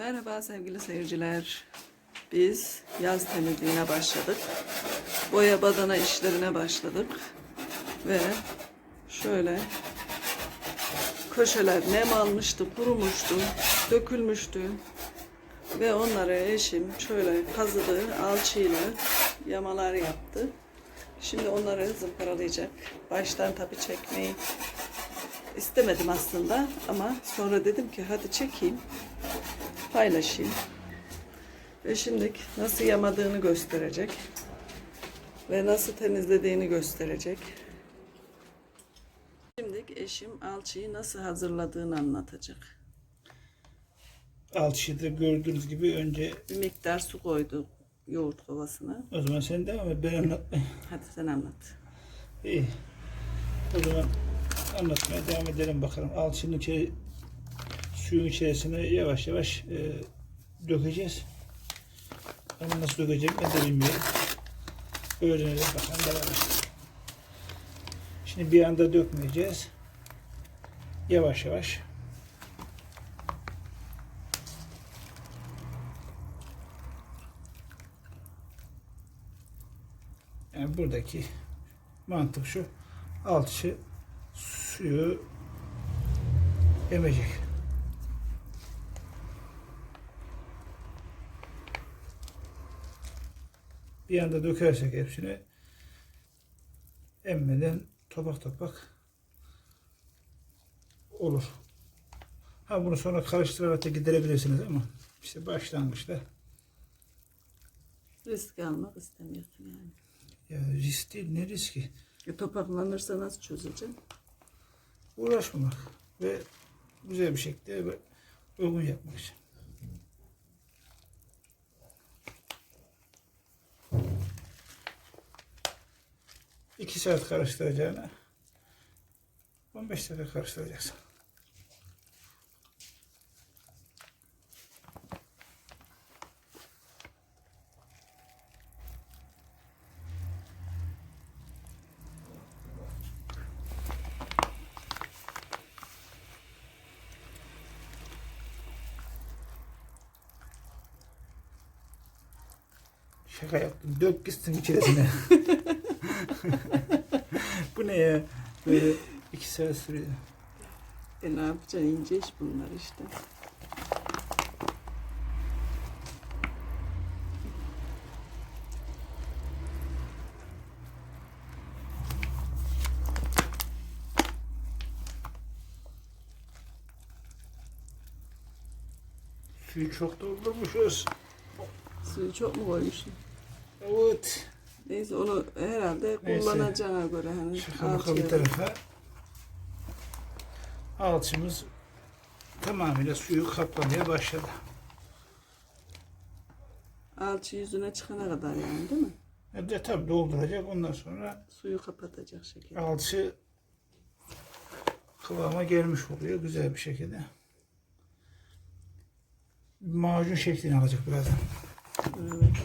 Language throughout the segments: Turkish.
Merhaba sevgili seyirciler. Biz yaz temizliğine başladık. Boya badana işlerine başladık. Ve şöyle köşeler nem almıştı, kurumuştu, dökülmüştü. Ve onları eşim şöyle kazıdı, alçıyla yamalar yaptı. Şimdi onları zımparalayacak. Baştan tabi çekmeyi istemedim aslında ama sonra dedim ki hadi çekeyim paylaşayım. Ve şimdi nasıl yamadığını gösterecek. Ve nasıl temizlediğini gösterecek. Şimdi eşim alçıyı nasıl hazırladığını anlatacak. Alçıda gördüğünüz gibi önce Bir miktar su koydu yoğurt kovasına. o zaman sen devam et ben anlatmayayım. Hadi sen anlat. İyi. O zaman anlatmaya devam edelim bakalım. Alçının içeri, suyun içerisine yavaş yavaş e, dökeceğiz. Ama nasıl dökeceğim ben de bilmiyorum. Öğrenelim bakalım beraber. Şimdi bir anda dökmeyeceğiz. Yavaş yavaş. Yani buradaki mantık şu. Alçı suyu emecek. Bir anda dökersek hepsini emmeden topak topak olur. Ha bunu sonra karıştırarak da giderebilirsiniz ama işte başlangıçta Risk almak istemiyorsun yani. ya risk değil ne riski? E, topaklanırsa nasıl çözeceksin? uğraşmamak ve güzel bir şekilde uygun yapmak için. İki saat karıştıracağına 15 dakika karıştıracaksın. Şaka yaptım. Dök gitsin içerisine. Bu ne ya? Böyle iki saat sürüyor. E ne yapacaksın? İnce iş bunlar işte. Suyu çok doldurmuşuz. Suyu çok mu koymuşsun? Evet. Neyse onu herhalde Neyse. kullanacağına göre hani Şaka bir tarafa. Alçımız tamamıyla suyu kaplamaya başladı. alçı yüzüne çıkana kadar yani değil mi? E de tabi dolduracak. Ondan sonra Suyu kapatacak şekilde. alçı kıvama gelmiş oluyor güzel bir şekilde. Macun şeklini alacak birazdan. Evet.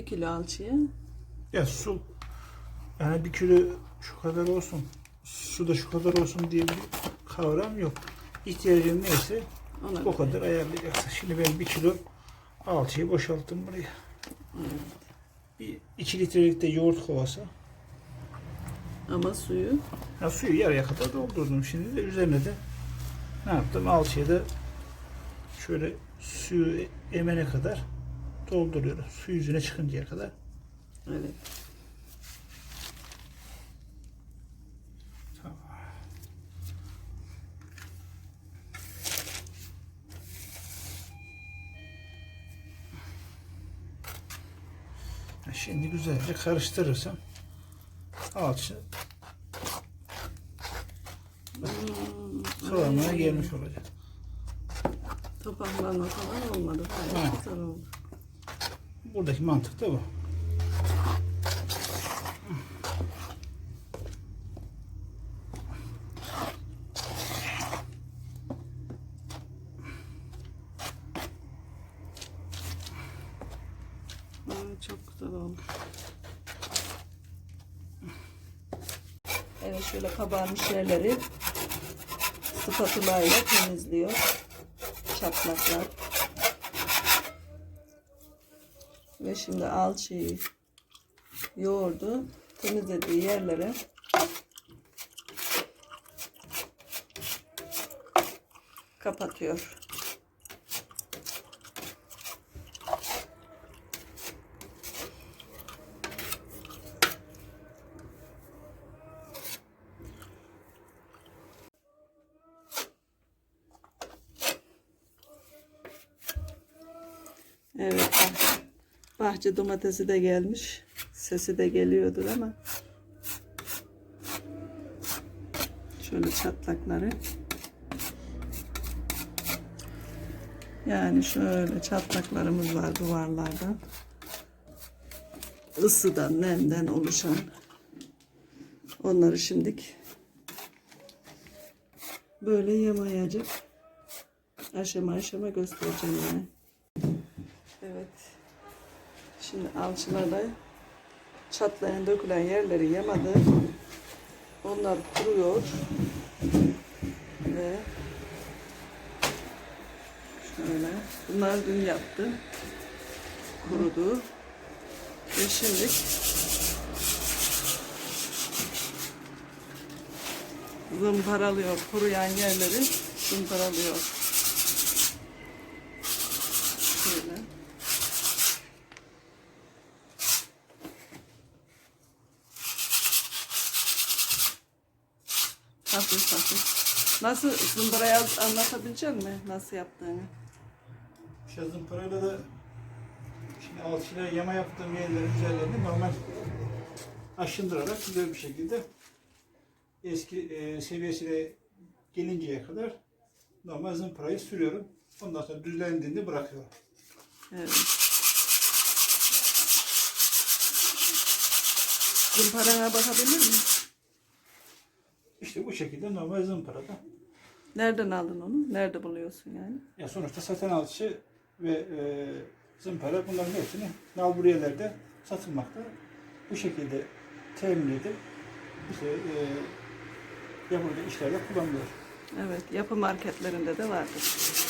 Bir kilo alçıya Ya su yani bir kilo şu kadar olsun, su da şu kadar olsun diye bir kavram yok. İhtiyacın neyse ona o kadar ayarlayacaksın. Şimdi ben bir kilo alçıyı boşalttım buraya. Bir iki litrelik de yoğurt kovası. ama suyu Ya suyu yarıya kadar doldurdum. Şimdi de üzerine de ne yaptım? Alçıyı da şöyle suyu emene kadar dolduruyorum. Su yüzüne çıkıncaya kadar. evet. Tamam. Şimdi güzelce karıştırırsam alçı Hmm, kıvamına ay, gelmiş olacak. Topaklanma falan olmadı. Gayet güzel oldu. Buradaki mantık da bu. Çok güzel oldu. Evet şöyle kabarmış yerleri spatula ile temizliyor. Çatlaklar, şimdi alçıyı yoğurdu temizlediği yerlere kapatıyor. Evet. Bah- Bahçe domatesi de gelmiş. Sesi de geliyordur ama. Şöyle çatlakları. Yani şöyle çatlaklarımız var duvarlardan. Isıdan, nemden oluşan. Onları şimdilik böyle yamayacak. Aşama aşama göstereceğim yani. Evet. Şimdi alçılarla çatlayan dökülen yerleri yamadı. Onlar kuruyor. Ve şöyle. Bunlar dün yaptı. Kurudu. Ve şimdi zımparalıyor. Kuruyan yerleri zımparalıyor. Nasıl zımbarayı anlatabilecek misin? Nasıl yaptığını? Şazım parayla da şimdi alçıyla yama yaptığım yerlerin üzerlerini normal aşındırarak güzel bir şekilde eski e, seviyesine gelinceye kadar normal zımparayı sürüyorum. Ondan sonra düzlendiğinde bırakıyorum. Evet. Zımparana bakabilir miyim? İşte bu şekilde normal zımparada. Nereden aldın onu? Nerede buluyorsun yani? Ya sonuçta saten alçı ve e, zımpara bunların hepsini nalburiyelerde satılmakta. Bu şekilde temin edip işte, e, yapılacak işlerde kullanılıyor. Evet, yapı marketlerinde de vardır.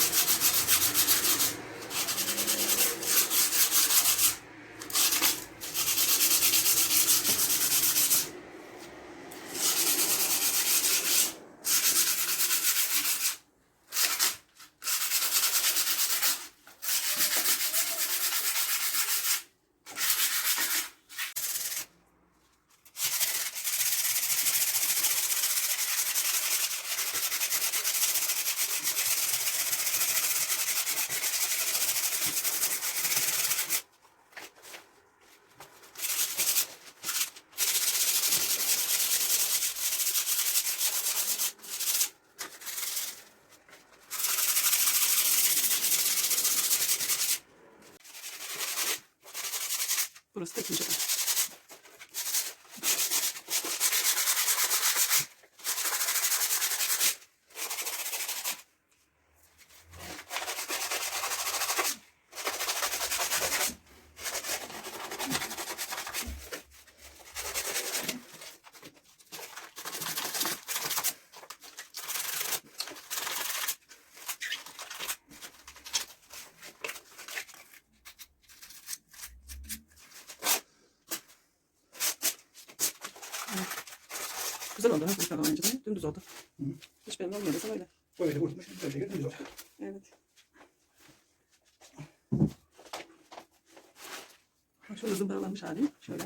Burası da Güzel oldu ha bu kadar önce de. Dümdüz oldu. Hı. Hiç belli olmuyor desem öyle. Böyle vurmuş, böyle gördünüz mü? Evet. Bak şöyle zımparalanmış hali. Şöyle.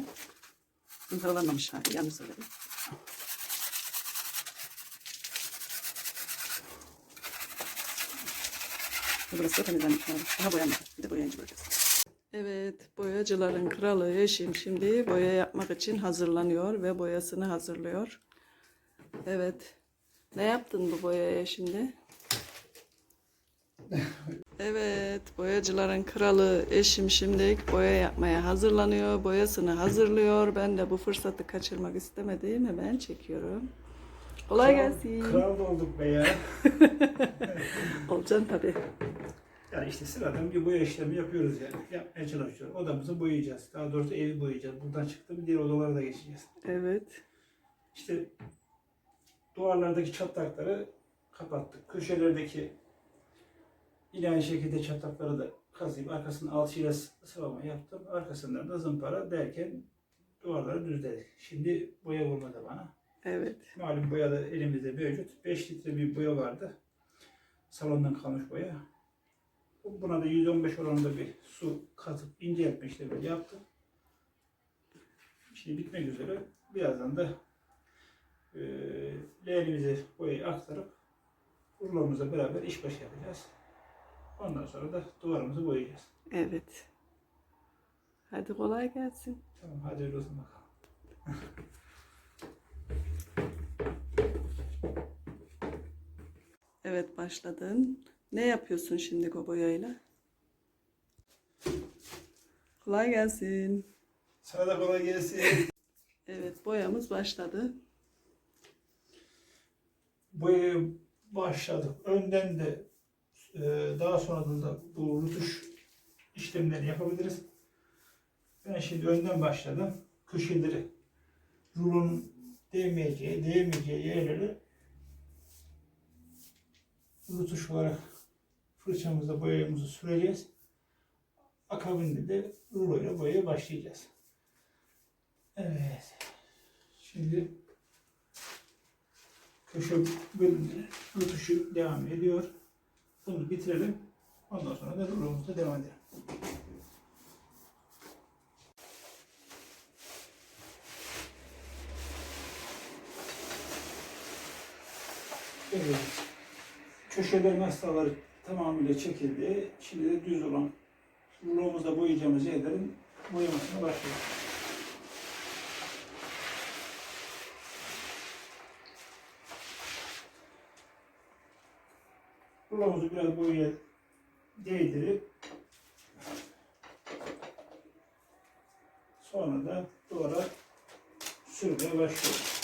Zımparalanmamış hali. Yanlış söyledim. Burası da temizlenmiş hali. Daha boyanmadı. Bir de boyayınca göreceğiz. Evet, boyacıların kralı Yeşim şimdi boya yapmak için hazırlanıyor ve boyasını hazırlıyor. Evet. Ne yaptın bu boyaya şimdi? Evet, boyacıların kralı eşim şimdi boya yapmaya hazırlanıyor. Boyasını hazırlıyor. Ben de bu fırsatı kaçırmak istemedim. Hemen çekiyorum. Kolay gelsin. Kral olduk be ya. Olacaksın tabii. Yani işte sıradan bir boya işlemi yapıyoruz yani. Yapmaya çalışıyoruz. Odamızı boyayacağız. Daha doğrusu evi boyayacağız. Buradan çıktı diğer odalara da geçeceğiz. Evet. İşte duvarlardaki çatlakları kapattık. Köşelerdeki yine aynı şekilde çatlakları da kazıyıp arkasını alçıyla sıvama yaptım. Arkasından da zımpara derken duvarları düzledik. Şimdi boya vurmadı bana. Evet. Malum boya da elimizde mevcut. 5 litre bir boya vardı. Salondan kalmış boya. Buna da 115 oranında bir su katıp inceltme işlemi yaptım. Şimdi bitmek üzere. Birazdan da e, leğenimize boyayı aktarıp rulomuza beraber iş başı yapacağız. Ondan sonra da duvarımızı boyayacağız. Evet. Hadi kolay gelsin. Tamam hadi öyle olsun bakalım. Evet başladın. Ne yapıyorsun şimdi o boyayla? Kolay gelsin. Sana da kolay gelsin. Evet boyamız başladı. Boyaya başladık. Önden de e, daha sonradan da bu rutuş işlemlerini yapabiliriz. Ben şimdi önden başladım. Köşeleri rulonun değmeyeceği, değmeyeceği yerleri rutuş olarak fırçamızla boyamızı süreceğiz. Akabinde de ruloyla boyaya başlayacağız. Evet. Şimdi köşe bölümleri rutuşu devam ediyor. Bunu bitirelim. Ondan sonra da rulomuzda devam edelim. Evet. Köşelerin hastaları tamamıyla çekildi. Şimdi de düz olan rulomuzda boyayacağımız yerlerin boyamasına başlıyoruz. Rulomuzu biraz boyaya değdirip sonra da duvara sürmeye başlıyoruz.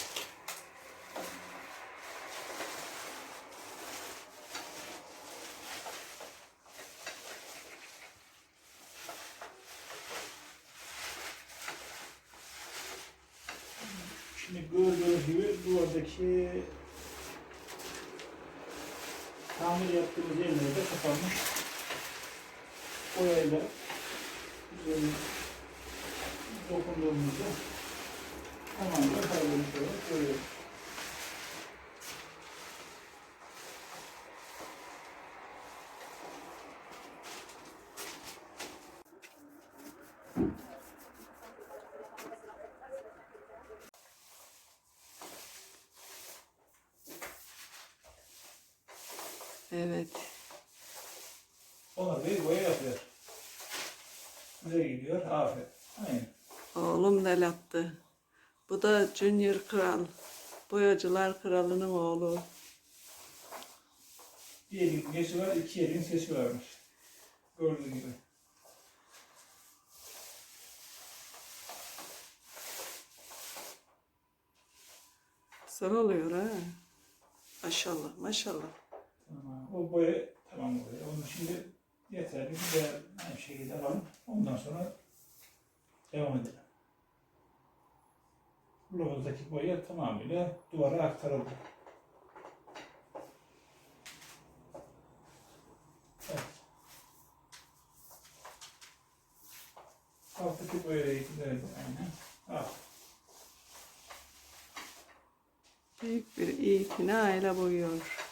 Şimdi gördüğünüz gibi duvardaki tamir yaptığımız yerlere de kapanmış. Boyayla üzerine dokunduğumuzda tamamen kaybolmuş olarak görüyoruz. Evet. Onur Bey boya yapıyor. Nereye gidiyor? Aferin. Aynen. Oğlum da yaptı. Bu da Junior Kral. Boyacılar Kralı'nın oğlu. Bir elin sesi var, iki elin sesi varmış. Gördüğün gibi. Zor oluyor ha. Maşallah maşallah. Tamam. O boya tamam oluyor. Onu şimdi yeterli bir de aynı şekilde alalım. Ondan sonra devam edelim. Bloğumuzdaki boya tamamıyla duvara aktarıldı. Evet. Alttaki boyayı evet, aynen. Al. Büyük bir itinayla boyuyor.